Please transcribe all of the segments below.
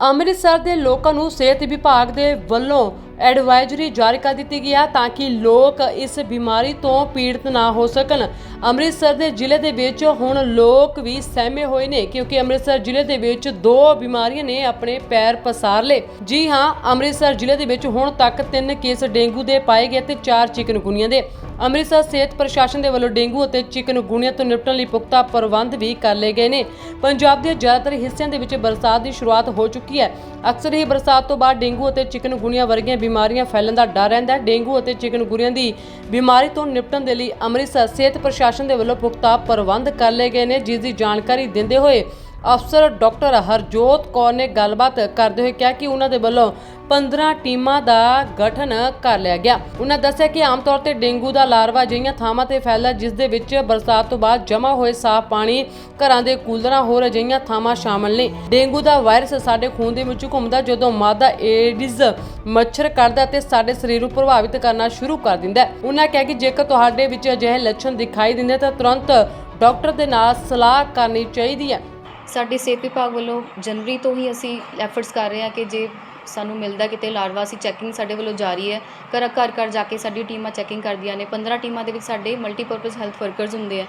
ਅੰਮ੍ਰਿਤਸਰ ਦੇ ਲੋਕਾਂ ਨੂੰ ਸਿਹਤ ਵਿਭਾਗ ਦੇ ਵੱਲੋਂ ਐਡਵਾਈਜ਼ਰੀ ਜਾਰੀ ਕਰ ਦਿੱਤੀ ਗਈ ਹੈ ਤਾਂ ਕਿ ਲੋਕ ਇਸ ਬਿਮਾਰੀ ਤੋਂ ਪੀੜਤ ਨਾ ਹੋ ਸਕਣ। ਅੰਮ੍ਰਿਤਸਰ ਦੇ ਜ਼ਿਲ੍ਹੇ ਦੇ ਵਿੱਚ ਹੁਣ ਲੋਕ ਵੀ ਸਹਿਮੇ ਹੋਏ ਨੇ ਕਿਉਂਕਿ ਅੰਮ੍ਰਿਤਸਰ ਜ਼ਿਲ੍ਹੇ ਦੇ ਵਿੱਚ ਦੋ ਬਿਮਾਰੀਆਂ ਨੇ ਆਪਣੇ ਪੈਰ ਪਸਾਰ ਲਏ। ਜੀ ਹਾਂ, ਅੰਮ੍ਰਿਤਸਰ ਜ਼ਿਲ੍ਹੇ ਦੇ ਵਿੱਚ ਹੁਣ ਤੱਕ ਤਿੰਨ ਕੇਸ ਡੇਂਗੂ ਦੇ ਪਾਏ ਗਏ ਤੇ ਚਾਰ ਚਿਕਨਗੁਨੀਆ ਦੇ। ਅੰਮ੍ਰਿਤਸਰ ਸਿਹਤ ਪ੍ਰਸ਼ਾਸਨ ਦੇ ਵੱਲੋਂ ਡੇਂਗੂ ਅਤੇ ਚਿਕਨਗੁਨੀਆ ਤੋਂ ਨਿਪਟਣ ਲਈ ਪੁਖਤਾ ਪ੍ਰਬੰਧ ਵੀ ਕਰ ਲਏ ਗਏ ਨੇ। ਪੰਜਾਬ ਦੇ ਜ਼ਿਆਦਾਤਰ ਹਿੱਸਿਆਂ ਦੇ ਵਿੱਚ ਬਰਸਾਤ ਦੀ ਸ਼ੁਰੂਆਤ ਹੋ ਚੁੱਕੀ ਹੈ। ਅਕਸਰ ਹੀ ਬਰਸਾਤ ਤੋਂ ਬਾਅਦ ਡੇਂਗੂ ਅਤੇ ਚਿਕਨਗੁਨੀਆ ਵਰਗੀਆਂ ਬਿਮਾਰੀਆਂ ਫੈਲਣ ਦਾ ਡਰ ਰਹਿੰਦਾ ਹੈ। ਡੇਂਗੂ ਅਤੇ ਚਿਕਨਗੁਨੀਆ ਦੀ ਬਿਮਾਰੀ ਤੋਂ ਨਿਪਟਣ ਦੇ ਲਈ ਅੰਮ੍ਰਿਤਸਰ ਸਿਹਤ ਪ੍ਰਸ਼ਾਸਨ ਦੇ ਵੱਲੋਂ ਪੁਖਤਾ ਪ੍ਰਬੰਧ ਕਰ ਲਏ ਗਏ ਨੇ, ਜਿਸ ਦੀ ਜਾਣਕਾਰੀ ਦਿੰਦੇ ਹੋਏ ਅਫਸਰ ਡਾਕਟਰ ਹਰਜੋਤ ਕੌਰ ਨੇ ਗੱਲਬਾਤ ਕਰਦੇ ਹੋਏ ਕਿਹਾ ਕਿ ਉਹਨਾਂ ਦੇ ਵੱਲੋਂ 15 ਟੀਮਾਂ ਦਾ ਗਠਨ ਕਰ ਲਿਆ ਗਿਆ। ਉਹਨਾਂ ਦੱਸਿਆ ਕਿ ਆਮ ਤੌਰ ਤੇ ਡੇਂਗੂ ਦਾ ਲਾਰਵਾ ਅਜਿਹੀਆਂ ਥਾਵਾਂ ਤੇ ਫੈਲਦਾ ਜਿਸ ਦੇ ਵਿੱਚ ਬਰਸਾਤ ਤੋਂ ਬਾਅਦ ਜਮ੍ਹਾਂ ਹੋਏ ਸਾਫ਼ ਪਾਣੀ, ਘਰਾਂ ਦੇ ਕੂਲਰਾਂ ਹੋਰ ਅਜਿਹੀਆਂ ਥਾਵਾਂ ਸ਼ਾਮਲ ਨੇ। ਡੇਂਗੂ ਦਾ ਵਾਇਰਸ ਸਾਡੇ ਖੂਨ ਦੇ ਵਿੱਚ ਘੁੰਮਦਾ ਜਦੋਂ ਮਾਦਾ ਏਡਜ਼ ਮੱਛਰ ਕਰਦਾ ਤੇ ਸਾਡੇ ਸਰੀਰ ਨੂੰ ਪ੍ਰਭਾਵਿਤ ਕਰਨਾ ਸ਼ੁਰੂ ਕਰ ਦਿੰਦਾ ਹੈ। ਉਹਨਾਂ ਕਿਹਾ ਕਿ ਜੇਕਰ ਤੁਹਾਡੇ ਵਿੱਚ ਅਜਿਹੇ ਲੱਛਣ ਦਿਖਾਈ ਦਿੰਦੇ ਤਾਂ ਤੁਰੰਤ ਡਾਕਟਰ ਦੇ ਨਾਲ ਸਲਾਹ ਕਰਨੀ ਚਾਹੀਦੀ ਹੈ। ਸਾਡੇ ਸਿਹਤ ਵਿਭਾਗ ਵੱਲੋਂ ਜਨਵਰੀ ਤੋਂ ਹੀ ਅਸੀਂ ਐਫਰਟਸ ਕਰ ਰਹੇ ਹਾਂ ਕਿ ਜੇ ਸਾਨੂੰ ਮਿਲਦਾ ਕਿਤੇ ਲਾਰਵਾ, ਅਸੀਂ ਚੈਕਿੰਗ ਸਾਡੇ ਵੱਲੋਂ ਜਾਰੀ ਹੈ। ਘਰ ਘਰ ਘਰ ਜਾ ਕੇ ਸਾਡੀ ਟੀਮਾਂ ਚੈਕਿੰਗ ਕਰਦੀਆਂ ਨੇ। 15 ਟੀਮਾਂ ਦੇ ਵਿੱਚ ਸਾਡੇ ਮਲਟੀਪਰਪਸ ਹੈਲਥ ਵਰਕਰਸ ਹੁੰਦੇ ਆ।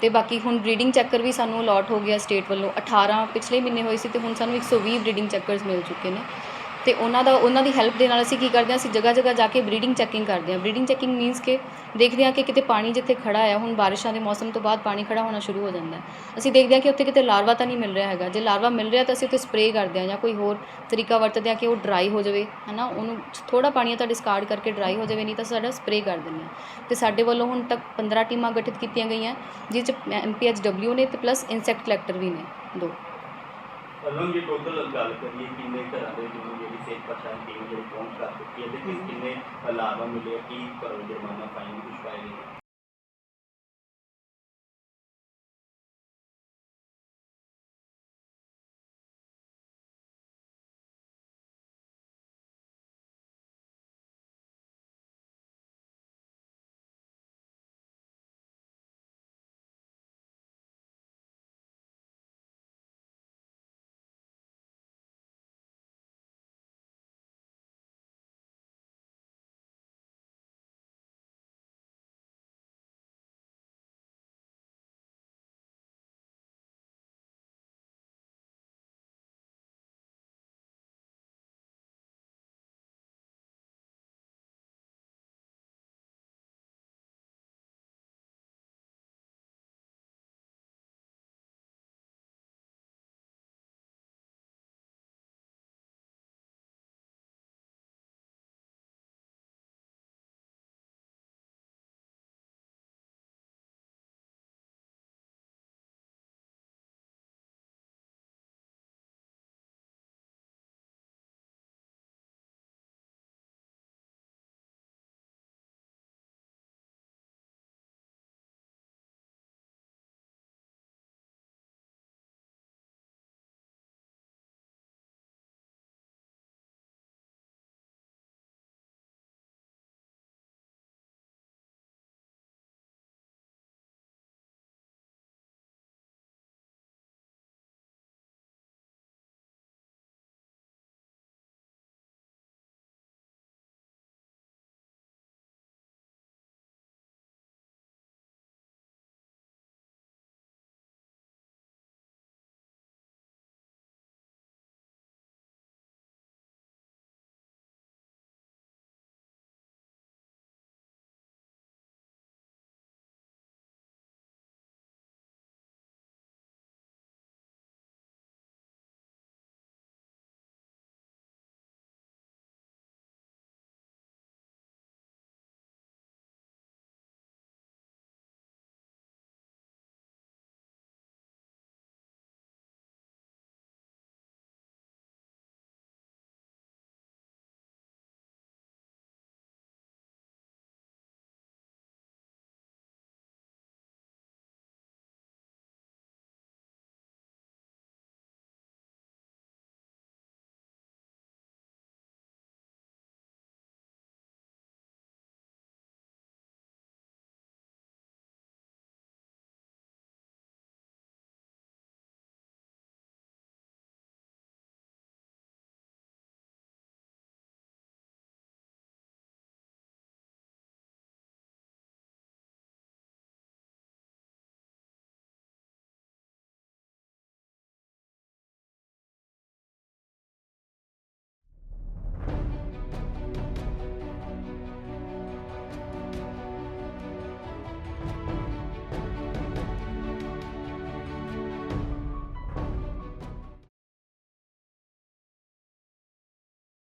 ਤੇ ਬਾਕੀ ਹੁਣ ਬਰੀਡਿੰਗ ਚੱਕਰ ਵੀ ਸਾਨੂੰ ਅਲਾਟ ਹੋ ਗਿਆ ਸਟੇਟ ਵੱਲੋਂ। 18 ਪਿਛਲੇ ਮਹੀਨੇ ਹੋਏ ਸੀ ਤੇ ਹੁਣ ਸਾਨੂੰ 120 ਬਰੀਡਿੰਗ ਚੱਕਰਸ ਮਿਲ ਚੁੱਕੇ ਨੇ। ਤੇ ਉਹਨਾਂ ਦਾ ਉਹਨਾਂ ਦੀ ਹੈਲਪ ਦੇ ਨਾਲ ਅਸੀਂ ਕੀ ਕਰਦੇ ਹਾਂ, ਅਸੀਂ ਜਗ੍ਹਾ ਜਗ੍ਹਾ ਜਾ ਕੇ ਬਰੀਡਿੰਗ ਚੈਕਿੰਗ ਕਰਦੇ ਹਾਂ। ਬਰੀਡਿੰਗ ਚੈਕਿੰਗ ਮੀਨਸ ਕਿ ਦੇਖਦੇ ਹਾਂ ਕਿ ਕਿਤੇ ਪਾਣੀ ਜਿੱਥੇ ਖੜਾ ਹੈ ਹੁਣ ਬਾਰਿਸ਼ਾਂ ਦੇ ਮੌਸਮ ਤੋਂ ਬਾਅਦ ਪਾਣੀ ਖੜਾ ਹੋਣਾ ਸ਼ੁਰੂ ਹੋ ਜਾਂਦਾ ਹੈ। ਅਸੀਂ ਦੇਖਦੇ ਹਾਂ ਕਿ ਉੱਥੇ ਕਿਤੇ ਲਾਰਵਾ ਤਾਂ ਨਹੀਂ ਮਿਲ ਰਿਹਾ ਹੈਗਾ। ਜੇ ਲਾਰਵਾ ਮਿਲ ਰਿਹਾ ਤਾਂ ਅਸੀਂ ਉੱਥੇ ਸਪਰੇਅ ਕਰਦੇ ਹਾਂ ਜਾਂ ਕੋਈ ਹੋਰ ਤਰੀਕਾ ਵਰਤਦੇ ਹਾਂ ਕਿ ਉਹ ਡਰਾਈ ਹੋ ਜਾਵੇ, ਹਨਾ? ਉਹਨੂੰ ਥੋੜਾ ਪਾਣੀ ਤਾਂ ਡਿਸਕਾਰਡ ਕਰਕੇ ਡਰਾਈ ਹੋ ਜਾਵੇ, ਨਹੀਂ ਤਾਂ ਸਾਡਾ ਸਪਰੇਅ ਕਰ ਦਿੰਦੇ ਹਾਂ। ਤੇ ਸਾਡੇ ਵੱਲੋਂ ਹੁਣ ਤੱਕ 15 ਟੀਮਾਂ ਗਠਿਤ ਕੀਤੀਆਂ ਗਈਆਂ ਜਿਸ ਚ ਐਮਪੀਐਚਡਬਲਿਊ ਨੇ ਤੇ ਪਲੱਸ ਇਨਸੈਕਟ ਕਲੈਕਟਰ ਵੀ ਨੇ, ਦੋ। ਵੱਲੋਂ ਜੇ ਟੋਟਲ ਗੱਲ ਕਰੀਏ, ਕਿੰਨੇ ਘਰਾਂ ਦੇ ਜਿਹਨੂੰ ਜਿਹੜੀ ਸਿਹਤ ਪ੍ਰਸ਼ਾਸਨ ਟੀਮ ਜਿਹੜੀ ਪਹੁੰਚ ਕਰ ਚੁੱਕੀ ਹੈ ਤੇ ਕਿਸ ਕਿੰਨੇ ਲਾਭਾਂ ਮਿਲੇ ਕੀ ਕਰੋ ਜੁਰਮਾਨਾ ਫਾਈਨ ਕੁਛ ਪਾਏ ਗਏ